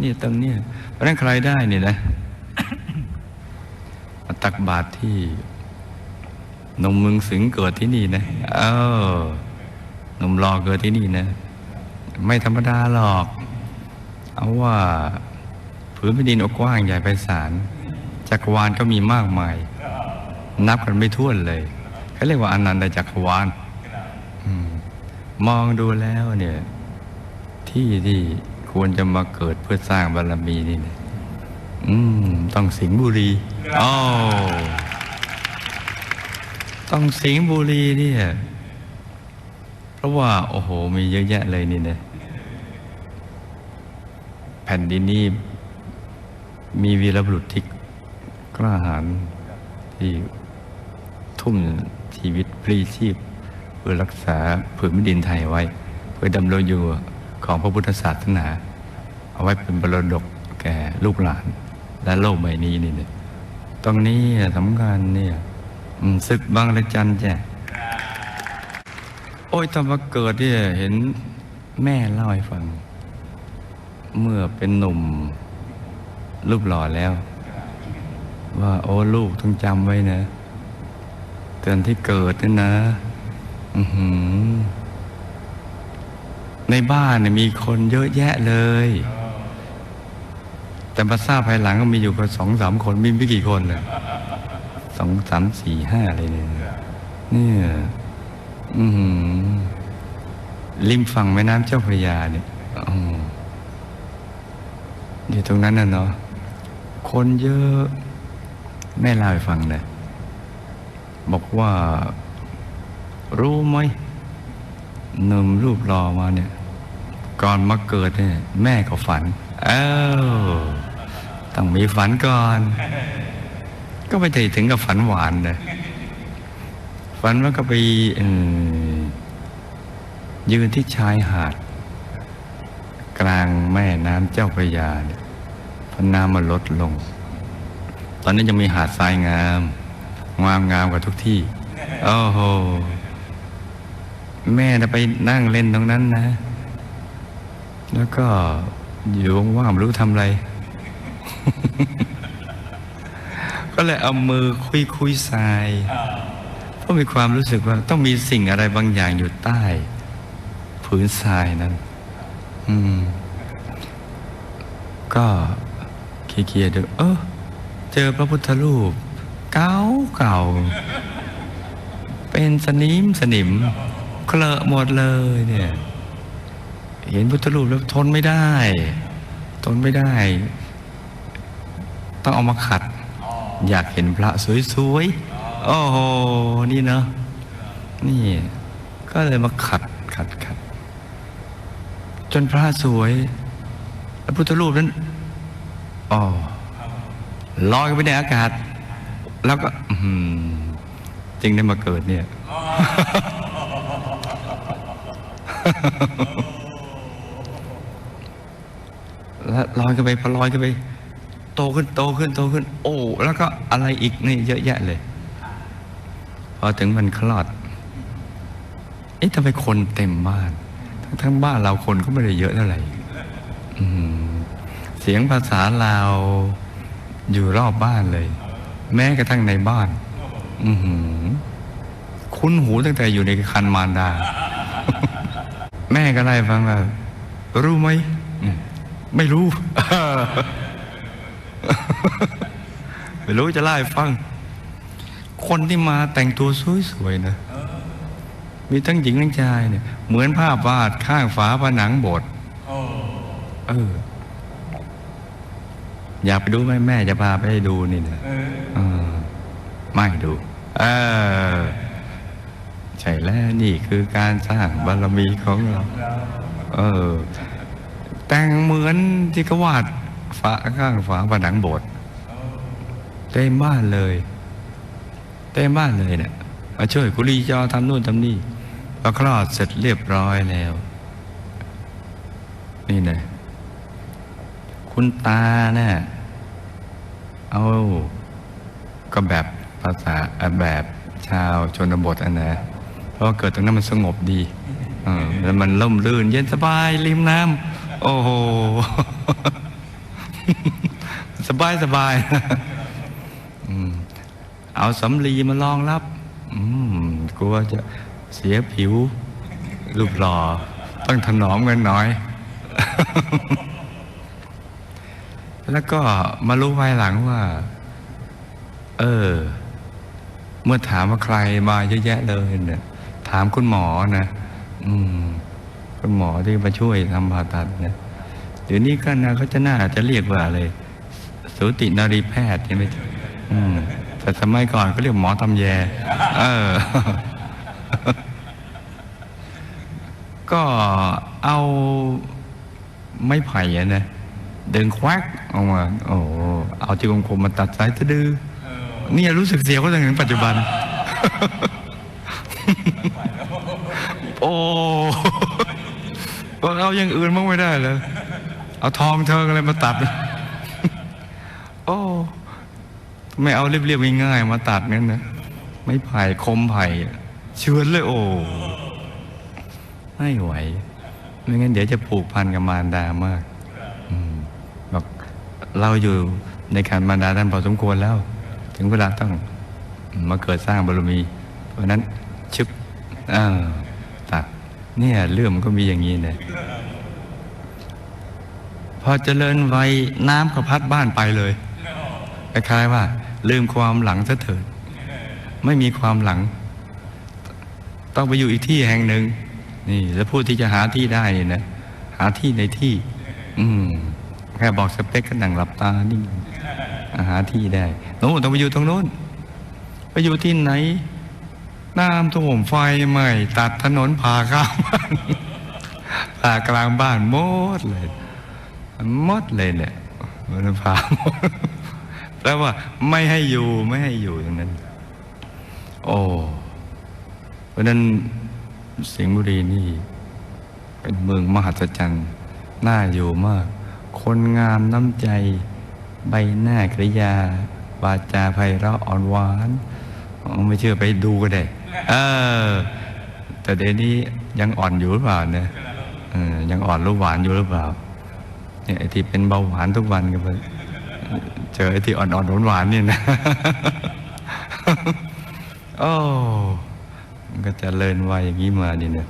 นี่ตรงเนี้ยเพราะนั้นใครได้เนี่ยนะตักบาตรที่นมมึงสิงเกิดที่นี่นะ เออนมรอเกิดที่นี่นะ ไม่ธรรมดาหรอก เอาว่าผืนแผ่นดินอกว้างใหญ่ไพศาลจักรวาลก็มีมากมาย นับกันไม่ถ้วนเลยเขาเรียกว่าอนันตจักรวาลมองดูแล้วเนี่ย ที่ที่ ควรจะมาเกิดเพื่อสร้างบารมีนี่นี่ยอืม ต้องสิงห์บุรีอ๋อต้องสิงห์บุรีเนี่ย เพราะว่า โอ้โห มีเยอะแยะเลยนี่นะแผ่นดินนี้มีวีรบุรุษที่กล้าหาญที่ทุ่มชีวิตพลีชีพ เพื่อรักษาผืนดินไทยไว้ เพื่อดำรงอยู่ ของพระพุทธศาสนา เอาไว้เป็นบรดกแก่ลูกหลาน และโลกใบนี้นี่เนี่ยตรงนี้สำคัญเนี่ยศึกบางระจันจ้ะโอ้ยตอนมาเกิดเนี่ยเห็นแม่เล่าให้ฟัง เมื่อเป็นหนุ่มรูปหล่อแล้ว ว่าโอ้ลูกต้องจำไว้นะเตือนที่เกิดนี่นะ อือหือ ในบ้านเนี่ยมีคนเยอะแยะเลย แต่มาทราบภายหลังก็มีอยู่ก็สองสามคนมีไม่กี่คนเลยสองสามสี่ห้าอะไรเนี่ยเนี่ยอือหือริมฝั่งแม่น้ำเจ้าพระยาเนี่ยอืมอยู่ตรงนั้นน่ะเนาะคนเยอะแม่เล่าให้ฟังเลยบอกว่า รู้ไหมหนุ่มรูปรอมาเนี่ย ก่อนมาเกิดเนี่ยแม่ก็ฝันเอ้าต้องมีฝันก่อน ก็ไม่ได้ถึงกับฝันหวานเลยฝันว่าก็ไปยืนที่ชายหาด กลางแม่น้ำเจ้าพระยาเนี่ยเพราะน้ำมันลดลง ตอนนี้ยังมีหาดทรายงาม งามงามกว่าทุกที่ โอ้โห แม่น่ะไปนั่งเล่นตรงนั้นนะ แล้วก็อยู่ว่างๆไม่รู้ทำอะไร ก็เลยเอามือคุยคุยทรายเพราะมีความรู้สึกว่าต้องมีสิ่งอะไรบางอย่างอยู่ใต้ ผืนทรายนั้น อืม ก็เคียร์ๆดูเออเจอพระพุทธรูป เก่าเก่า เป็นสนิมสนิม เคลอะหมดเลยเนี่ย เห็นพุทธรูปแล้วทนไม่ได้ ทนไม่ได้ ต้องเอามาขัด อยากเห็นพระสวยๆ โอ้โห นี่เนาะนี่ ก็เลยมาขัดขัดขัด จนพระสวย แล้วพุทธรูปนั้นอ๋อลอยไปในอากาศ แล้วก็อืจึงได้มาเกิดเนี่ยแลอยกันไปพอลอยกันไป โตขึ้นโตขึ้นโตขึ้น โอ้ แล้วก็อะไรอีกนี่เยอะแยะเลย พอถึงมันคลอดเอ๊ะทำไมคนเต็มบ้านทั้งทั้งบ้านเราคนก็ไม่ได้เยอะเท่าไหร่เสียงภาษาลาวอยู่รอบบ้านเลย แม้กระทั่งในบ้าน อืคุ้นหูตั้งแต่อยู่ในคันมารดา แม่ก็ไล่ฟังว่ารู้ไหม ไม่รู้ ไม่รู้จะไล่ฟัง คนที่มาแต่งตัวสวยๆนะ มีทั้งหญิงทั้งชายเนี่ย เหมือนภาพวาดข้างฝาผนังโบสถ์เออ อยากไปดูไหมแม่จะพาไปให้ดูนี่นะเออไม่ดู เออใช่แล้วนี่คือการสร้างบารมีของเรา เออ แต่งเหมือนที่เขาวาดฝาข้างฝาผนังโบสถ์เต็มบ้านเลยเต็มบ้านเลยเนี่ยมาช่วยกุลีจอทำนู่นทำนี่พอคลอดเสร็จเรียบร้อยแล้ว นี่นะคุณตาเนี่ยเอาก็แบบภาษาแบบชาวชนบทอันนะเพราะเกิดตรงนั้นมันสงบดีแล้วมันล่มลื่นเย็นสบายริมน้ำ โอ้โห สบายสบายเอาสำลีมารองรับกลัวจะเสียผิว รูปหล่อ ต้องถนอมกันหน่อย แล้วก็มารู้ภายหลังว่า เออ เมื่อถามว่าใครมาเยอะแยะเลยเนี่ย ถามคุณหมอนะ อืม คุณหมอที่มาช่วยทำผ่าตัดเนะเดี๋ยวนี้ก็นะเขาจะน่าจะเรียกว่าอะไรสูตินารีแพทย์ใช่ไหมอืมแต่สมัยก่อนก็เรียกหมอทำแย เออ ก็เอาไม้ไผ่นะเดินควักออกมาโอ้เอาที่คมมาตัดสายสะดือเนี่ยรู้สึกเสียวก็จนถึงปัจจุบัน โอ้ เอาอย่างอื่นมั่งไม่ได้เลยเอาทองเธออะไรมาตัด โอ้ไม่เอาเรียบๆง่ายๆมาตัดงั้นนะไม่ไผ่คมไผ่เชือนเลยโอ้ไม่ไหวไม่งั้นเดี๋ยวจะผูกพันกับมารดามากอบอกเราอยู่ในการมารดาท่านพอสมควรแล้ว ถึงเวลาต้องมาเกิดสร้างบารมี เพราะนั้นชึบอ่า เนี่ยเรื่องมันก็มีอย่างนี้นะพอเจริญวัยน้ำก็พัดบ้านไปเลยคล้ายๆว่า ลืมความหลังซะเถิดไม่มีความหลัง ต้องไปอยู่อีกที่แห่งหนึ่งนี่ แล้วผู้ที่จะหาที่ได้นี่นะหาที่ในที่ อืมแค่บอกสเปคก็นั่งหลับตานิ่หาที่ได้โน้นต้องไปอยู่ตรงโน้นไปอยู่ที่ไหน น้ำท่วมไฟไหม้ตัดถนนผ่าข้ามบ้านผ่ากลางบ้านหมดเลยหมดเลยเนี่ยมันผ่าหมดแปลว่าไม่ให้อยู่ไม่ให้อยู่อย่างนั้น โอ้เพราะนั้นสิงห์บุรีนี่เป็นเมืองมหัศจรรย์น่าอยู่มาก คนงามน้ำใจ ใบหน้ากริยา วาจาไพเราะอ่อนหวาน ไม่เชื่อไปดูก็ได้ เออ แต่เดี๋ยวนี้ยังอ่อนอยู่หรือเปล่าเนี่ยยังอ่อนรู้หวานอยู่หรือเปล่า เนี่ยไอ้ที่เป็นเบาหวานทุกวันก็ไปเจอไอ้ที่อ่อนๆหวานๆเนี่ยนะโอ้มันก็จะเลินวัยอย่างนี้มาดิเนี่ย